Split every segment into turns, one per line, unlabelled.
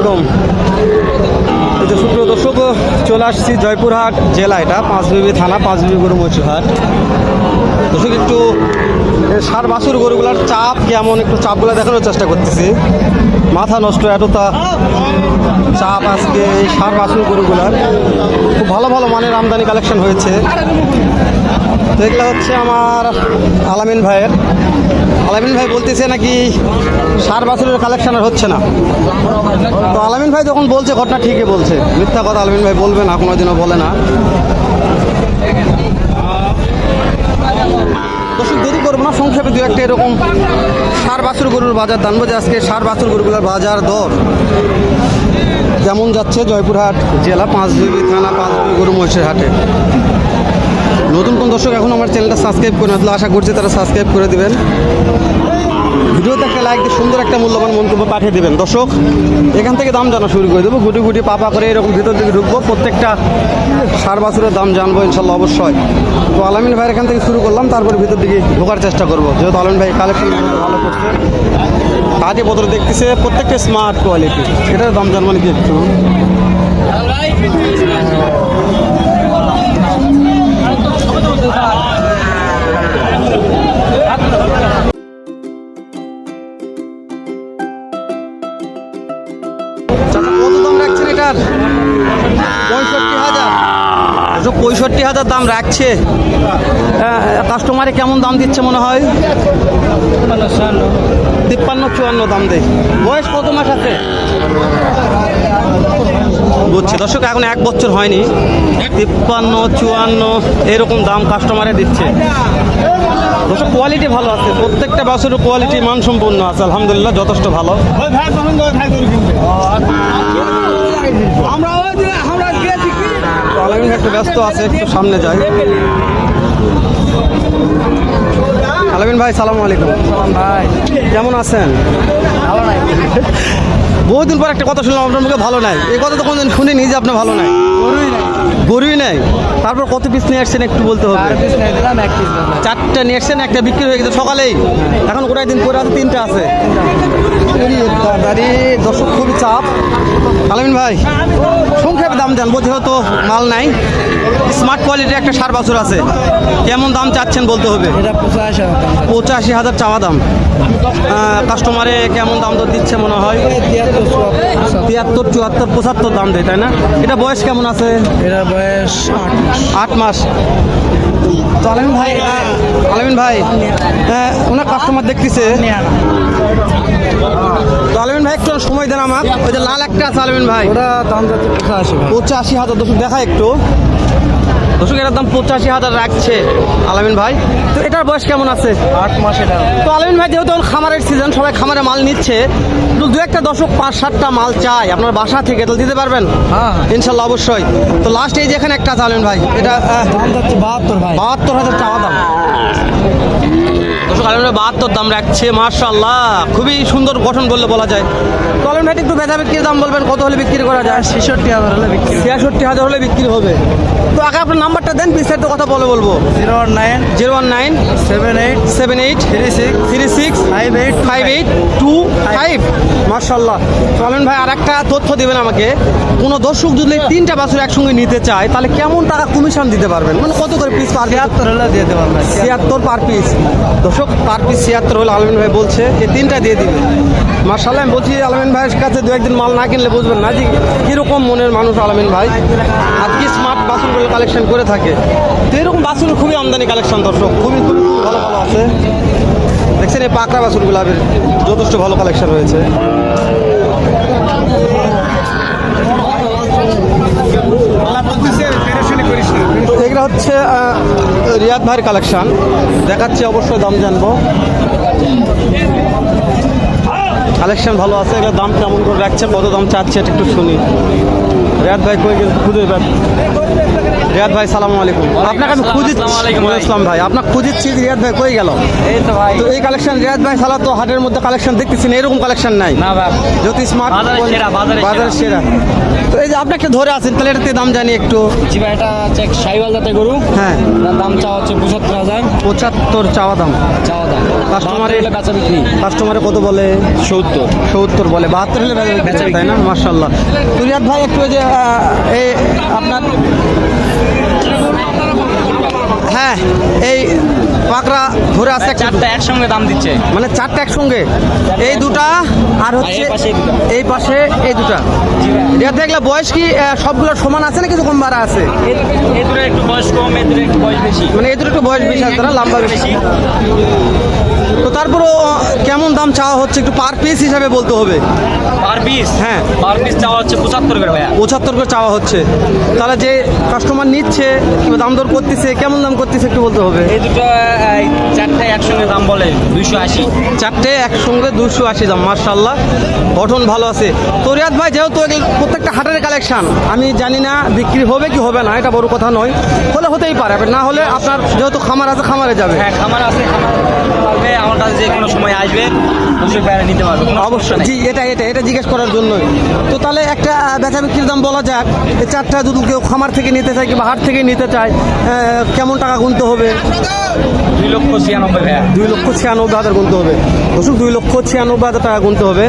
আলাইকুম যে সুপ্রিয় দর্শক, চলে আসছি জয়পুরহাট জেলা এটা, পাঁচবিবি থানা, পাঁচবিবি গরু মহিষের হাট দর্শক, একটু সার বাছুর গরুগুলার চাপ কেমন? একটু চাপগুলো দেখানোর চেষ্টা করতেছি। মাথা নষ্ট, এতটা চাপ আজকে এই সার বাছুর গরুগুলার। খুব ভালো ভালো মানের আমদানি কালেকশন হয়েছে। তো এগুলো হচ্ছে আমার আলামিন ভাইয়ের। আলামিন ভাই বলতেছে নাকি সার বাছুরের কালেকশন আর হচ্ছে না। তো আলামিন ভাই যখন বলছে, ঘটনা ঠিকই বলছে। মিথ্যা কথা আলামিন ভাই বলবে না, কোনোদিনও বলে না। না, সংক্ষেপে দু একটা এরকম সার বাছুর গরুর বাজার জানব যে আজকে সার বাছুর গরুগুলোর বাজার দর কেমন যাচ্ছে জয়পুরহাট জেলা পাঁচবিবি থানা পাঁচবিবি গরু মহিষের হাটে। নতুন কোন দর্শক এখন আমার চ্যানেলটা সাবস্ক্রাইব করে না আশা করছি তারা সাবস্ক্রাইব করে দিবেন। ভিডিওতে একটা লাইক দিয়ে সুন্দর একটা মূল্যবান মন্তব্য পাঠিয়ে দেবেন। দর্শক, এখান থেকে দাম জানা শুরু করে দেবো। গুটি গুটি পাপা করে এরকম ভিতর দিকে ঢুকবো। প্রত্যেকটা সার বাছুরের দাম জানব ইনশাল্লাহ অবশ্যই। তো আলামিন ভাইয়ের এখান থেকে শুরু করলাম, তারপরে ভিতর দিকে ঢোকার চেষ্টা করব। যেহেতু আলামিন ভাই কালেকশন ভালো করছে। কাজে পত্র দেখতেছে প্রত্যেকটা স্মার্ট কোয়ালিটি এটার দাম জানব নাকি একটু? পঁয়ষট্টি হাজার দাম রাখছে। কাস্টমারে কেমন দাম দিচ্ছে মনে হয়? তিপ্পান্ন চুয়ান্ন দাম দেয় বয়স কত মাস আছে? বুঝছি। দর্শক এখন এক বছর হয়নি। তিপ্পান্ন চুয়ান্ন এরকম দাম কাস্টমারে দিচ্ছে। দর্শক কোয়ালিটি ভালো আছে। প্রত্যেকটা বাসের কোয়ালিটি মানসম্পন্ন আছে। আলহামদুলিল্লাহ যথেষ্ট ভালো। আলামিন একটু ব্যস্ত আছে একটু সামনে যাই। আলামিন ভাই সালাম আলাইকুম।
ভাই
কেমন আছেন?
ভালো নাই
বহুদিন পর একটা কথা শুনলাম আপনার মুখে ভালো নাই। এই কথা তো কোনদিন শুনিনি যে আপনি ভালো নাই।
গরুই নাই।
গরুই নাই। তারপর কত পিস নিয়ে আসছেন একটু বলতে হবে। চারটা নিয়ে আসছেন একটা বিক্রি হয়ে গেছে সকালেই। এখন গোটাই দিন পরে আছে তিনটা আছে। দাঁড়ি দর্শক খুবই চাপ। আলামিন ভাই সংক্ষেপে দাম জানব যেহেতু মাল নাই। স্মার্ট কোয়ালিটির একটা সার বাছুর আছে। কেমন দাম চাচ্ছেন বলতে হবে?
এটা পঁচাশি
হাজার চাওয়া দাম। কাস্টমারে কেমন দাম তো দিচ্ছে মনে হয়?
তিয়াত্তর চুয়াত্তর।
পঁচাত্তর দাম দেয় তাই না? এটা বয়স কেমন আছে?
এটা বয়স আট মাস।
তো আলামিন ভাই আলামিন ভাই হ্যাঁ ওনার কাস্টমার দেখতেছে। তো আলামিন ভাই, একটু সময় দেন আমার ওই যে লাল একটা আছে আলামিন ভাই।
ওটা দাম যাচ্ছে ভাই
হাজার, দুশো দেখা একটু। দর্শক এটার দাম পঁচাশি হাজার রাখছে। আলামিন ভাই তো এটার বয়স কেমন আছে?
আট মাস এটা।
তো আলামিন ভাই যেহেতু খামারের সিজন সবাই খামারে মাল নিচ্ছে তো দু একটা দশক পাঁচ সাতটা মাল চাই আপনার বাসা থেকে তো দিতে পারবেন?
হ্যাঁ।
ইনশাল্লাহ অবশ্যই। তো লাস্ট এই যে এখানে একটা আছে আলামিন ভাই এটা
বাহাত্তর ভাই।
বাহাত্তর হাজার টাকা দাম। দর্শক আলমের বাহাত্তর দাম রাখছে মার্শাল্লাহ খুবই সুন্দর গঠন বললে বলা যায়। তো আলম ভাই একটু বেচা বিক্রির দাম বলবেন কত হলে বিক্রি করা যায়?
ছেষট্টি হাজার হলে বিক্রি
ছিয়াষট্টি হাজার হলে বিক্রি হবে। তো আগে আপনার নাম্বারটা দেন বিস্তারিত কথা বলে বলব।
Zero one nine
zero one nine
seven eight
seven eight
three six
three six
five eight
five eight two five. মার্শাল্লাহ আলম ভাই আর একটা তথ্য দেবেন আমাকে। কোনো দর্শক যদি তিনটা বাছুর একসঙ্গে নিতে চায় তাহলে কেমন টাকা কমিশন দিতে পারবেন? মানে কত করে পিস পার
তিয়াত্তর হলে দিয়ে দেবো আমরা
ছিয়াত্তর। পার পিস দর্শক পার পিস ছিয়াত্তর হলে আলমিন ভাই বলছে যে তিনটা দিয়ে দিবে। মার্শাল্লাহ আমি বলছি আলমিন ভাইয়ের কাছে দু একদিন মাল না কিনলে বুঝবেন না যে কীরকম মনের মানুষ আলমিন ভাই। আর কি স্মার্ট বাসনগুলো কালেকশন করে থাকে। তো এরকম বাসন খুবই আমদানি কালেকশন দর্শক। খুবই খুবই ভালো ভালো আছে। দেখছেন এই পাকড়া বাসনগুলো আবার যথেষ্ট ভালো কালেকশন রয়েছে। এগুলো হচ্ছে রিয়াদ ভাইয়ের কালেকশন দেখাচ্ছি, অবশ্যই দাম জানব। কালেকশন ভালো আছে এগুলো দাম কেমন করে রাখছে কত দাম চাচ্ছে একটু শুনি। রিয়াদ ভাই কই গেল? খুঁজে পাচ্ছি রিয়াদ ভাই সালাম আলাইকুম। আপনাকে আমি
ভাই।
ইসলাম ভাই আপনাকে খুঁজিচ্ছি যে রিয়াদ ভাই কই গেল?
এই তো ভাই।
তো এই কালেকশন রিয়াদ ভাই সালা তো হাটের মধ্যে কালেকশন দেখতেছি না এরকম কালেকশন নাই।
না ভাই।
যদি স্মার্ট
বাজারের সেরা,
তো এই যে আপনাকে ধরে আছেন তাহলে এটাতে দাম জানি একটু।
জি ভাই এটা হচ্ছে সাইওয়াল জাতের গরু।
হ্যাঁ।
দাম চাওয়া হচ্ছে পঁচাত্তর হাজার।
পঁচাত্তর চাওয়া দাম।
চাওয়া দাম।
কাস্টমারে
হলে বিক্রি।
কাস্টমারে কত বলে?
সত্তর।
সত্তর বলে। বাহাত্তর হলে তাই না? মার্শাল্লাহ তো রিয়াদ ভাই একটু ওই যে এই আপনার হ্যাঁ এই পাকড়া ঘুরে আছে
চারটা একসঙ্গে দাম দিচ্ছে।
মানে চারটা একসঙ্গে। এই দুটা আর হচ্ছে
এই পাশে এই দুটা।
এটা এগুলা বয়স কি আহ, সবগুলোর সমান আছে না কিছু কম বাড়া আছে?
এই দুটো একটু বয়স কম এই দুটো একটু বয়স বেশি।
মানে এই দুটো একটু বয়স বেশি আছে না লম্বা বেশি। তো তারপরও কেমন দাম চাওয়া হচ্ছে একটু পার পিস হিসাবে বলতে হবে?
পার পিস
হ্যাঁ।
পার পিস চাওয়া হচ্ছে পঁচাত্তর করে ভাইয়া।
পঁচাত্তর করে চাওয়া হচ্ছে। তাহলে যে কাস্টমার নিচ্ছে কিংবা দাম দর করতেছে কেমন দাম করতেছে একটু বলতে হবে?
এই দুটো চারটে একসঙ্গে দাম বলে দুইশো আশি।
চারটে একসঙ্গে দুশো আশি দাম মার্শাল্লাহ গঠন ভালো আছে। তো রিয়াদ ভাই যেহেতু প্রত্যেকটা হাটের কালেকশন আমি জানি না বিক্রি হবে কি হবে না এটা বড় কথা নয়। হলে হতেই পারে না হলে আপনার যেহেতু খামার আছে খামারে যাবে।
হ্যাঁ খামার আছে খামার পারবে আমার কাছে যে কোনো সময় আসবে অবশ্যই বাইরে নিতে পারবে
অবশ্যই জি এটা এটা এটা জিজ্ঞেস করার জন্যই। তো তাহলে একটা বেচা বিক্রির দাম বলা যাক এই চারটা যদি কেউ খামার থেকে নিতে চায় কিংবা হাট থেকে নিতে চায় কেমন টাকা গুনতে হবে?
দুই লক্ষ ছিয়ানব্বই ভাইয়া।
দুই লক্ষ ছিয়ানব্বই হাজার গুনতে হবে। দর্শক দুই লক্ষ ছিয়ানব্বই হাজার টাকা গুনতে হবে।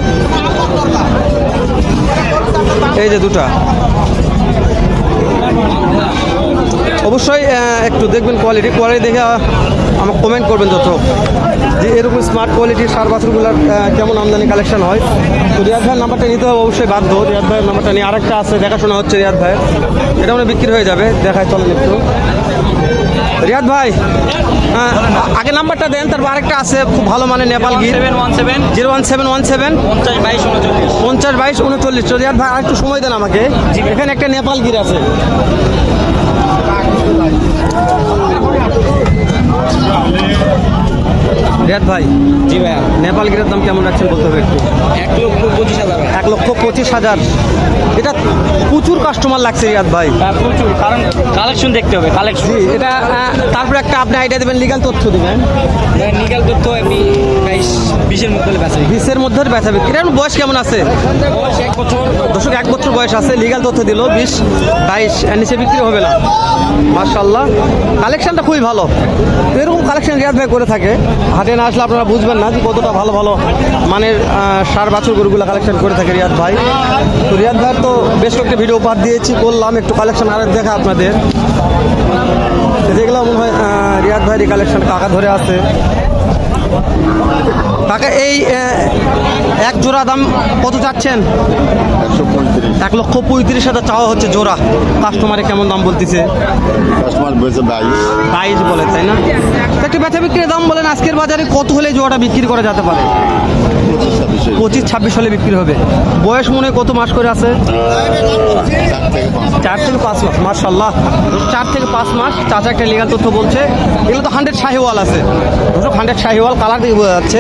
এই যে দুটা। অবশ্যই একটু দেখবেন কোয়ালিটি কোয়ালিটি দেখে আমাকে কমেন্ট করবেন যত। যে এরকম স্মার্ট কোয়ালিটির সার বাছুরগুলোর আহ, কেমন আমদানি কালেকশন হয়? তো রিয়াদ ভাইয়ের নাম্বারটা নিতে হবে অবশ্যই বাধ্য। রিয়াদ ভাইয়ের নাম্বারটা নিয়ে আরেকটা আছে দেখাশোনা হচ্ছে রিয়াদ ভাইয়ের। এটা মানে বিক্রি হয়ে যাবে দেখায় চলেন একটু। রিয়াদ ভাই হ্যাঁ, আগে নাম্বারটা দেন তারপর আরেকটা আছে খুব ভালো মানে Nepal Gir
seven one seven.
Zero one seven one seven.
পঞ্চাশ বাইশ উনচল্লিশ।
পঞ্চাশ বাইশ উনচল্লিশ রিয়াদ ভাই আরেকটু সময় দেন আমাকে। এখানে একটা নেপাল গির আছে। রিয়াদ ভাই
জি ভাইয়া।
নেপাল গিরের দাম কেমন রাখছেন বলতে হবে একটু?
এক লক্ষ পঁচিশ হাজার
এক লক্ষ পঁচিশ হাজার। এটা প্রচুর কাস্টমার লাগছে রিয়াদ ভাই।
হ্যাঁ, প্রচুর। কারণ কালেকশন দেখতে হবে কালেকশন
এটা তারপরে একটা আপনি আইডিয়া দেবেন লিগাল তথ্য দেবেন।
নিকাল তথ্য আমি বাইশ বিশের মধ্যে বেচা
বিশের মধ্যে বেচা বিক্রি। বয়স কেমন আছে?
বয়স এক বছর।
দর্শক এক বছর বয়স আছে লিগাল তথ্য দিল বিশ বাইশ নিচে বিক্রি হবে না। মার্শাল্লাহ কালেকশনটা খুবই ভালো। এরকম কালেকশন রিয়াদ ভাই করে থাকে হাটে না আসলে আপনারা বুঝবেন না যে কতটা ভালো ভালো মানের সার বাছুর গরুগুলো কালেকশন করে থাকে রিয়াদ ভাই। তো রিয়াদ ভাই তো বেশ কয়েকটা ভিডিও উপহার দিয়েছি, করলাম, একটু কালেকশন আরেক দেখা আপনাদের। দেখলাম মনে হয় রিয়াদ ভাইয়ের কালেকশন কাকা ধরে আছে। কাকা এই এক জোড়া দাম কত চাচ্ছেন? এক লক্ষ পঁয়ত্রিশ হাজার চাওয়া হচ্ছে জোড়া। কাস্টমারে কেমন দাম বলতেছে?
বাইশ।
বলে তাই না? একটু বেচা বিক্রির দাম বলেন আজকের বাজারে কত হলে জোড়াটা বিক্রি করা যেতে পারে?
পঁচিশ ছাব্বিশ
হলে বিক্রি হবে। বয়স মনে কত মাস করে আছে?
চার থেকে পাঁচ
মাস মার্শাল্লাহ চার থেকে পাঁচ মাস, চাচা একটা লিগাল তথ্য বলছে। এগুলো তো হান্ড্রেড শাহিওয়াল আছে। হান্ড্রেড শাহিওয়াল কালার দিয়ে বোঝা যাচ্ছে।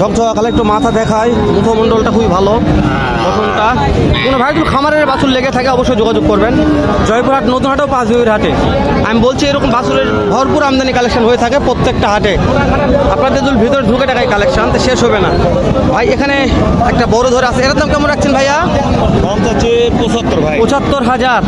ঝকঝকা কালার একটু মাথা দেখায়। মুখমণ্ডলটা খুবই ভালো। গঠনটা কোনো ভাই যদি খামারের বাছুর লেগে থাকে অবশ্যই যোগাযোগ করবেন। জয়পুরহাট নতুন হাটেও পাঁচ বিবির হাটে। আমি বলছি এরকম বাছুরের ভরপুর আমদানি কালেকশন হয়ে থাকে প্রত্যেকটা হাটে। আপনাদের যদি ভিতরে ঢুকে টাকায় কালেকশন তো শেষ হবে না। ভাই এখানে একটা বড় ধরে আছে। এর দাম কেমন রাখছেন ভাইয়া?
দাম চাচ্ছে পঁচাত্তর ভাই।
পঁচাত্তর হাজার।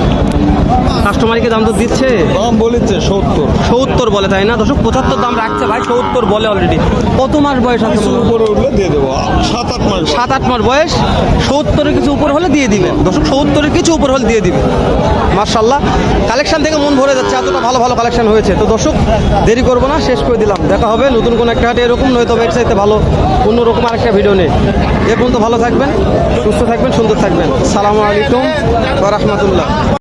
কাস্টমারকে দাম তো দিচ্ছে।
দাম বলেছে সত্তর।
সত্তর বলে তাই না? দর্শক পঁচাত্তর দাম রাখছে ভাই সত্তর বলে অলরেডি কত মাস বয়স আছে
কিছু উপরে উঠলে দিয়ে দেবো। সাত আট মাস
সাত আট মাস বয়স। সত্তরের কিছু উপর হলে দিয়ে দিবেন। দর্শক, সত্তরের কিছু উপর হলে দিয়ে দিবেন। মার্শাল্লাহ কালেকশন থেকে মন ভরে যাচ্ছে, এতটা ভালো ভালো কালেকশন হয়েছে। তো দর্শক, দেরি করব না, শেষ করে দিলাম। দেখা হবে নতুন কোনো একটা হাটে এরকম, নয়তো ওয়েবসাইটে ভালো অন্যরকম আরেকটা ভিডিও নেই এ পর্যন্ত ভালো থাকবেন, সুস্থ থাকবেন, সুন্দর থাকবেন। সালামু আলাইকুম রহমতুল্লাহ।